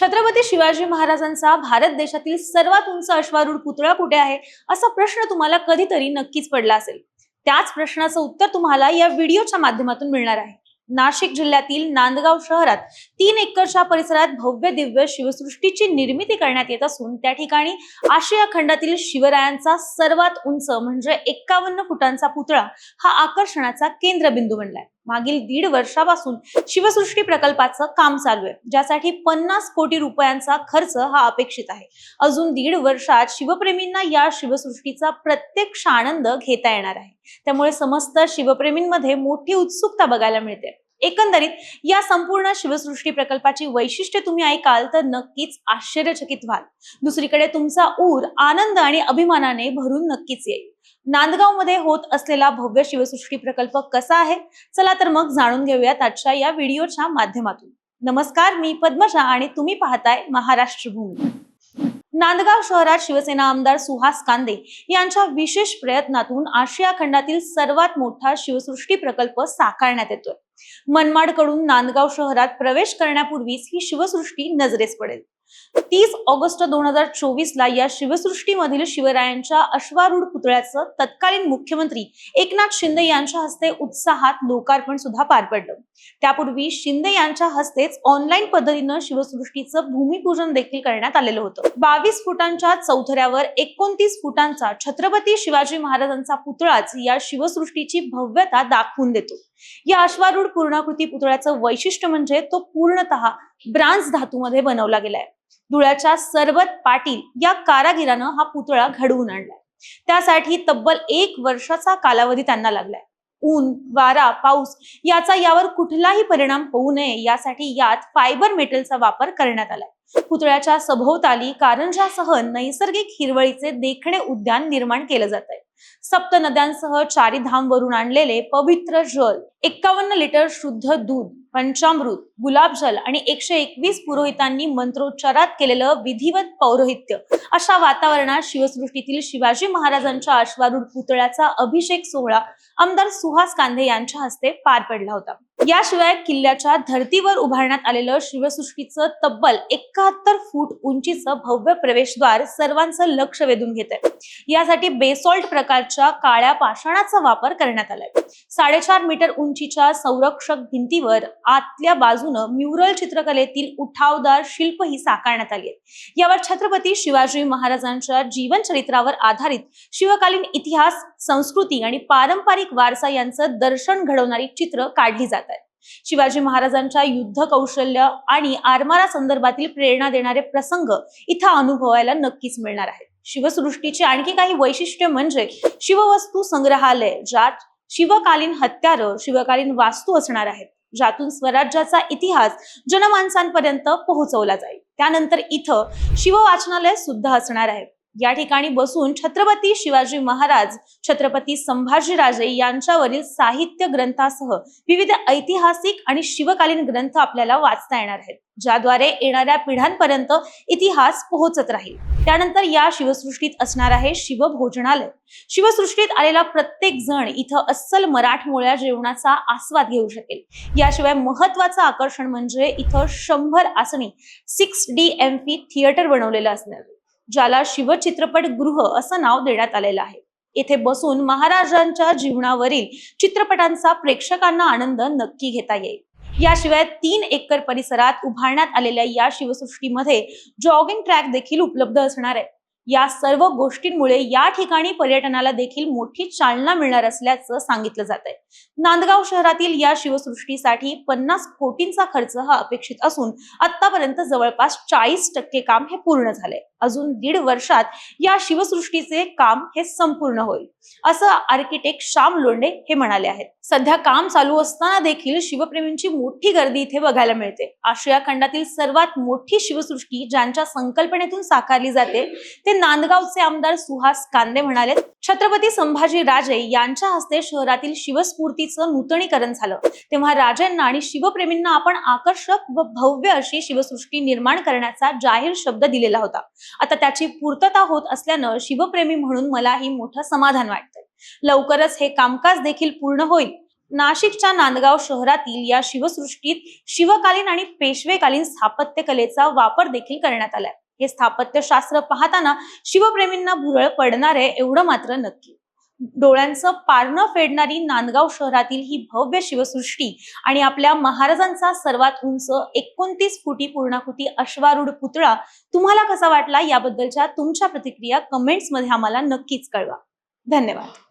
छत्रपती शिवाजी महाराजांचा भारत देशातील सर्वात उंच अश्वारूढ पुतळा कुठे आहे? असा प्रश्न तुम्हाला कधीतरी नक्कीच पडला असेल. त्याच प्रश्नाचं उत्तर तुम्हाला या व्हिडिओच्या माध्यमातून मिळणार आहे. नाशिक जिल्ह्यातील नांदगाव शहरात तीन एकरच्या परिसरात भव्य दिव्य शिवसृष्टीची निर्मिती करण्यात येत असून त्या ठिकाणी आशिया खंडातील शिवरायांचा सर्वात उंच म्हणजे एक्कावन्न फुटांचा पुतळा हा आकर्षणाचा केंद्रबिंदू बनलाय. मागील दीड वर्षापासून शिवसृष्टी प्रकल्पाचं काम चालू आहे ज्यासाठी पन्नास कोटी रुपयांचा खर्च हा अपेक्षित आहे. अजून दीड वर्षात शिवप्रेमींना या शिवसृष्टीचा प्रत्यक्ष आनंद घेता येणार आहे. त्यामुळे समस्त शिवप्रेमींमध्ये मोठी उत्सुकता बघायला मिळते. एकंदरीत या संपूर्ण शिवसृष्टी प्रकल्पाची वैशिष्ट्ये तुम्ही ऐकाल तर नक्कीच आश्चर्यचकित व्हाल. दुसरीकडे तुमचा ऊर आनंद आणि अभिमानाने भरून नक्कीच येईल. नांदगावमध्ये होत असलेला भव्य शिवसृष्टी प्रकल्प कसा आहे? चला तर मग जाणून घेऊयात आजच्या या व्हिडिओच्या माध्यमातून. नमस्कार मी पद्मशा आणि तुम्ही पाहताय महाराष्ट्र भूमी नांदगाव शहरात शिवसेना आमदार सुहास कांदे यांच्या विशेष प्रयत्नातून आशिया खंडातील सर्वात मोठा शिवसृष्टी प्रकल्प साकारण्यात येतोय. मनमाडकडून नांदगाव शहरात प्रवेश करण्यापूर्वीच ही शिवसृष्टी नजरेस पडेल. तीस ऑगस्ट दोन हजार चोवीस ला या शिवसृष्टीमधील शिवरायांच्या अश्वारूढ पुतळ्याचं तत्कालीन मुख्यमंत्री एकनाथ शिंदे यांच्या हस्ते उत्साहात लोकार्पण सुद्धा पार पडलं. त्यापूर्वी शिंदे यांच्या हस्तेच ऑनलाईन पद्धतीनं शिवसृष्टीचं भूमिपूजन देखील करण्यात आलेलं होतं. बावीस फुटांच्या चौथऱ्यावर एकोणतीस फुटांचा छत्रपती शिवाजी महाराजांचा पुतळाच या शिवसृष्टीची भव्यता दाखवून देतो. या अश्वारूढ पूर्णाकृती पुतळ्याचं वैशिष्ट्य म्हणजे तो पूर्णतः ब्रांज धातूमध्ये बनवला गेलाय. धुळ्याच्या सरबत पाटील या कारागिरानं हा पुतळा घडवून आणलाय. त्यासाठी तब्बल एक वर्षाचा कालावधी त्यांना लागलाय. ऊन वारा पाऊस याचा यावर कुठलाही परिणाम होऊ नये यासाठी यात फायबर मेटलचा वापर करण्यात आलाय. पुतळ्याच्या सभोवताली कारंजासह नैसर्गिक हिरवळीचे देखणे उद्यान निर्माण केलं जात आहे सप्त नद्यांसह चारी धाम वरून आणलेले पवित्र जल एक्कावन्न लिटर शुद्ध दूध पंचामृत गुलाबजल आणि एकशे एकवीस पुरोहितांनी मंत्रोच्चारात केलेलं विधिवत पौरोहित्य. अशा वातावरणात शिवसृष्टीतील शिवाजी महाराजांच्या अश्वारूढ पुतळ्याचा अभिषेक सोहळा आमदार सुहास कांदे यांच्या हस्ते पार पडला होता. याशिवाय किल्ल्याच्या धर्तीवर उभारण्यात आलेलं शिवसृष्टीचं तब्बल एकाहत्तर फूट उंचीचं भव्य प्रवेशद्वार सर्वांचं लक्ष वेधून घेत आहे यासाठी बेसॉल्ट प्रकारच्या काळ्या पाषाणाचा वापर करण्यात आलाय. साडेचार मीटर उंचीच्या संरक्षक भिंतीवर आतल्या बाजूनं म्युरल चित्रकलेतील उठावदार शिल्प ही साकारण्यात आली आहे यावर छत्रपती शिवाजी महाराजांच्या जीवन चरित्रावर आधारित शिवकालीन इतिहास संस्कृती आणि पारंपरिक वारसा यांचं दर्शन घडवणारी चित्र काढली जात शिवाजी महाराजांच्या युद्ध कौशल्य आणि आरमारा संदर्भातील प्रेरणा देणारे प्रसंग इथं अनुभवायला नक्कीच मिळणार आहेत. शिवसृष्टीची आणखी काही वैशिष्ट्य म्हणजे शिववस्तू संग्रहालय ज्यात शिवकालीन हत्यारं शिवकालीन वास्तू असणार आहेत. ज्यातून स्वराज्याचा इतिहास जनमानसांपर्यंत पोहोचवला जाईल. त्यानंतर इथं शिववाचनालय सुद्धा असणार आहे. या ठिकाणी बसून छत्रपती शिवाजी महाराज छत्रपती संभाजीराजे यांच्यावरील साहित्य ग्रंथासह विविध ऐतिहासिक आणि शिवकालीन ग्रंथ आपल्याला वाचता येणार आहेत ज्याद्वारे येणाऱ्या पिढ्यांपर्यंत इतिहास पोहोचत राहील. त्यानंतर या शिवसृष्टीत असणार आहे शिवभोजनालय. शिवसृष्टीत आलेला प्रत्येक जण इथं अस्सल मराठमोळ्या जेवणाचा आस्वाद घेऊ शकेल. याशिवाय महत्वाचं आकर्षण म्हणजे इथं शंभर आसनी six D M P theatre बनवलेलं असणार. ज्याला शिवचित्रपट गृह असं नाव देण्यात आलेलं आहे. येथे बसून महाराजांच्या जीवनावरील चित्रपटांचा प्रेक्षकांना आनंद नक्की घेता येईल. याशिवाय तीन एकर परिसरात उभारण्यात आलेल्या या शिवसृष्टीमध्ये जॉगिंग ट्रॅक देखील उपलब्ध असणार आहे. या सर्व गोष्टींमुळे या ठिकाणी पर्यटनाला देखील मोठी चालना मिळणार असल्याचं सांगितलं जात आहे. नांदगाव शहरातील या शिवसृष्टीसाठी पन्नास कोटींचा खर्च हा अपेक्षित असून आतापर्यंत जवळपास चाळीस टक्के काम हे पूर्ण झालंय. अजून दीड वर्षात या शिवसृष्टीचे काम हे संपूर्ण होईल. असं आर्किटेक्ट श्याम लोंडे हे म्हणाले आहेत. सध्या काम चालू असताना देखील शिवप्रेमींची मोठी गर्दी इथे बघायला मिळते. आशिया खंडातील सर्वात मोठी शिवसृष्टी ज्यांच्या संकल्पनेतून साकारली जाते ते नांदगावचे आमदार सुहास कांदे म्हणाले छत्रपती संभाजी राजे यांच्या हस्ते शहरातील शिवस्फूर्तीचं नूतनीकरण झालं. तेव्हा राजांना आणि शिवप्रेमींना आपण आकर्षक व भव्य अशी शिवसृष्टी निर्माण करण्याचा जाहीर शब्द दिलेला होता. आता त्याची पूर्तता होत असल्यानं शिवप्रेमी म्हणून मलाही मोठं समाधान वाटतंय. लवकरच हे कामकाज देखील पूर्ण होईल. नाशिकच्या नांदगाव शहरातील या शिवसृष्टीत शिवकालीन आणि पेशवेकालीन स्थापत्य कलेचा वापर देखील करण्यात आलाय. हे स्थापत्यशास्त्र पाहताना शिवप्रेमींना भुरळ पडणार आहे एवढं मात्र नक्की. डोळ्यांचं पारणं फेडणारी नांदगाव शहरातील ही भव्य शिवसृष्टी आणि आपल्या महाराजांचा सर्वात उंच एकोणतीस फुटी पूर्णाकृती अश्वारूढ पुतळा तुम्हाला कसा वाटला याबद्दलच्या तुमच्या प्रतिक्रिया कमेंट्समध्ये आम्हाला नक्कीच कळवा. धन्यवाद.